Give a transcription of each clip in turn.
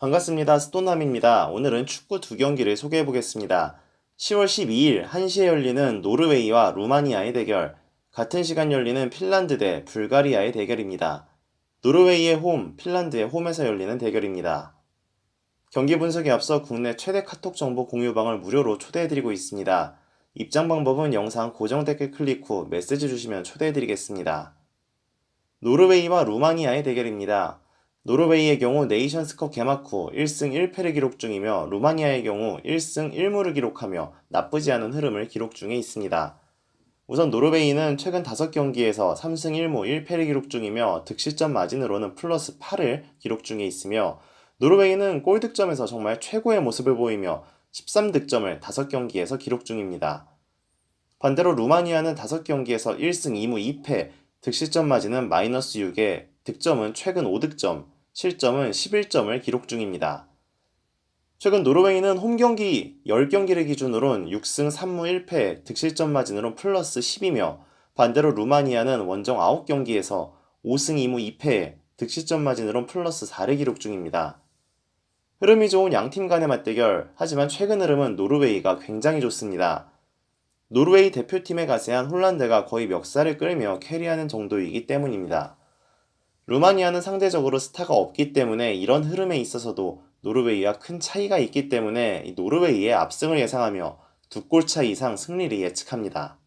반갑습니다. 스토남입니다. 오늘은 축구 두 경기를 소개해 보겠습니다. 10월 12일 1시에 열리는 노르웨이와 루마니아의 대결, 같은 시간 열리는 핀란드 대 불가리아의 대결입니다. 노르웨이의 홈, 핀란드의 홈에서 열리는 대결입니다. 경기 분석에 앞서 국내 최대 카톡 정보 공유방을 무료로 초대해드리고 있습니다. 입장 방법은 영상 고정 댓글 클릭 후 메시지 주시면 초대해드리겠습니다. 노르웨이와 루마니아의 대결입니다. 노르웨이의 경우 네이션스컵 개막 후 1승 1패를 기록 중이며 루마니아의 경우 1승 1무를 기록하며 나쁘지 않은 흐름을 기록 중에 있습니다. 우선 노르웨이는 최근 5경기에서 3승 1무 1패를 기록 중이며 득실점 마진으로는 플러스 8을 기록 중에 있으며 노르웨이는 골 득점에서 정말 최고의 모습을 보이며 13득점을 5경기에서 기록 중입니다. 반대로 루마니아는 5경기에서 1승 2무 2패, 득실점 마진은 마이너스 6에 득점은 최근 5득점, 실점은 11점을 기록 중입니다. 최근 노르웨이는 홈 경기 10경기를 기준으로는 6승 3무 1패, 득실점 마진으로 플러스 10이며 반대로 루마니아는 원정 9경기에서 5승 2무 2패, 득실점 마진으로 플러스 4를 기록 중입니다. 흐름이 좋은 양팀 간의 맞대결, 하지만 최근 흐름은 노르웨이가 굉장히 좋습니다. 노르웨이 대표팀에 가세한 홀란드가 거의 멱살을 끌며 캐리하는 정도이기 때문입니다. 루마니아는 상대적으로 스타가 없기 때문에 이런 흐름에 있어서도 노르웨이와 큰 차이가 있기 때문에 노르웨이의 압승을 예상하며 두 골 차 이상 승리를 예측합니다.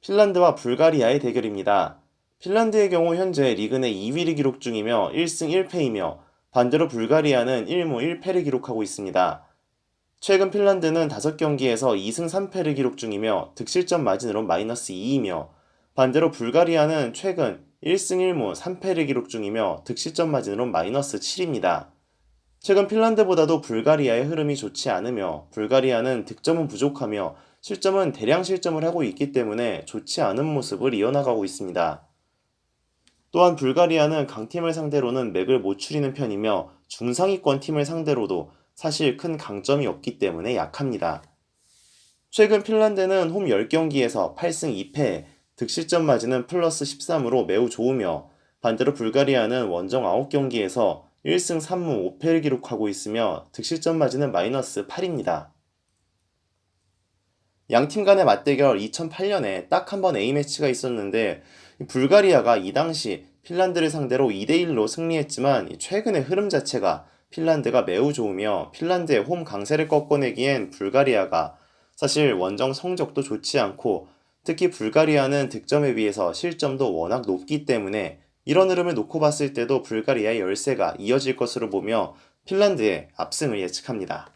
핀란드와 불가리아의 대결입니다. 핀란드의 경우 현재 리그 내 2위를 기록 중이며 1승 1패이며 반대로 불가리아는 1무 1패를 기록하고 있습니다. 최근 핀란드는 5경기에서 2승 3패를 기록 중이며 득실점 마진으로 마이너스 2이며 반대로 불가리아는 최근 1승 1무 3패를 기록 중이며 득실점 마진으로 마이너스 7입니다. 최근 핀란드보다도 불가리아의 흐름이 좋지 않으며 불가리아는 득점은 부족하며 실점은 대량 실점을 하고 있기 때문에 좋지 않은 모습을 이어나가고 있습니다. 또한 불가리아는 강팀을 상대로는 맥을 못 추리는 편이며 중상위권 팀을 상대로도 사실 큰 강점이 없기 때문에 약합니다. 최근 핀란드는 홈 10경기에서 8승 2패, 득실점 마진은 플러스 13으로 매우 좋으며 반대로 불가리아는 원정 9경기에서 1승 3무 5패를 기록하고 있으며 득실점 마진은 마이너스 8입니다. 양팀 간의 맞대결 2008년에 딱 한 번 A매치가 있었는데 불가리아가 이 당시 핀란드를 상대로 2대1로 승리했지만 최근의 흐름 자체가 핀란드가 매우 좋으며 핀란드의 홈 강세를 꺾어내기엔 불가리아가 사실 원정 성적도 좋지 않고 특히 불가리아는 득점에 비해서 실점도 워낙 높기 때문에 이런 흐름을 놓고 봤을 때도 불가리아의 열세가 이어질 것으로 보며 핀란드의 압승을 예측합니다.